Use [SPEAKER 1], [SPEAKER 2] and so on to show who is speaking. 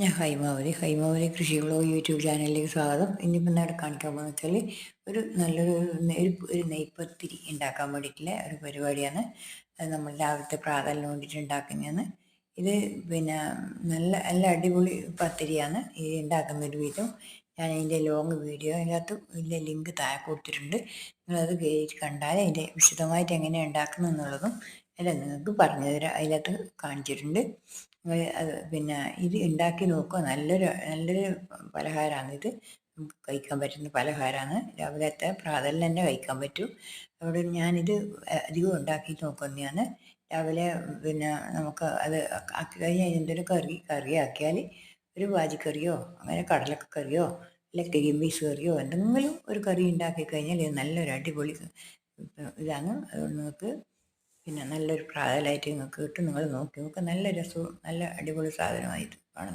[SPEAKER 1] ഞാൻ ഹൈമാവതി ഹൈമാവതി കൃഷി vlog YouTube ചാനലിലേക്ക് സ്വാഗതം. ഇന്നിപ്പോൾ നേരെ കാണിക്കാൻ പോകുന്നത് വെച്ചാൽ ഒരു നല്ലൊരു ഒരു നെയ്പ്പത്തിരി ഉണ്ടാക്കാൻ വേണ്ടിയിട്ടുള്ള ഒരു പരിപാടിയാണ്. അത് നമ്മൾ രാവിലത്തെ പ്രാതലിന് വേണ്ടിയിട്ട് ഉണ്ടാക്കുന്നതാണ്. ഇത് പിന്നെ നല്ല നല്ല അടിപൊളി പത്തിരിയാണ്. ഇത് ഉണ്ടാക്കുന്ന ഒരു വിധം. ഞാൻ അതിന്റെ ലോങ് വീഡിയോ അതിനകത്ത് ഇതിന്റെ ലിങ്ക് താഴെ കൊടുത്തിട്ടുണ്ട്. നിങ്ങളത് കയറി കണ്ടാൽ അതിന്റെ വിശദമായിട്ട് എങ്ങനെയാണ് ഉണ്ടാക്കുന്നത് എന്നുള്ളതും അല്ല നിങ്ങൾക്ക് പറഞ്ഞു തരാം അതിനകത്ത് കാണിച്ചിട്ടുണ്ട് പിന്നെ ഇത് ഉണ്ടാക്കി നോക്കുക നല്ലൊരു നല്ലൊരു പലഹാരമാണ് ഇത് നമുക്ക് കഴിക്കാൻ പറ്റുന്ന പലഹാരമാണ് രാവിലത്തെ പ്രാതലിന് തന്നെ കഴിക്കാൻ പറ്റും. അവിടെ ഞാനിത് അധികം ഉണ്ടാക്കി നോക്കുന്നതാണ് രാവിലെ പിന്നെ നമുക്ക് അത് ആക്കി കഴിഞ്ഞാൽ എന്തൊരു കറി കറി ആക്കിയാൽ ഒരു വാജിക്കറിയോ അങ്ങനെ കടലക്കറിയോ അല്ലെ ഗ്രീൻ പീസ് കറിയോ എന്തെങ്കിലും ഒരു കറി ഉണ്ടാക്കി കഴിഞ്ഞാൽ ഇത് നല്ലൊരു അടിപൊളി ഇതാണ്. അതുകൊണ്ട് നിങ്ങൾക്ക് പിന്നെ നല്ലൊരു പ്രാതലായിട്ട് നിങ്ങൾക്ക് കിട്ടും. നിങ്ങൾ നോക്കി നോക്കുക നല്ല രസവും നല്ല അടിപൊളി സാധനമായിട്ട് സാധനമായത്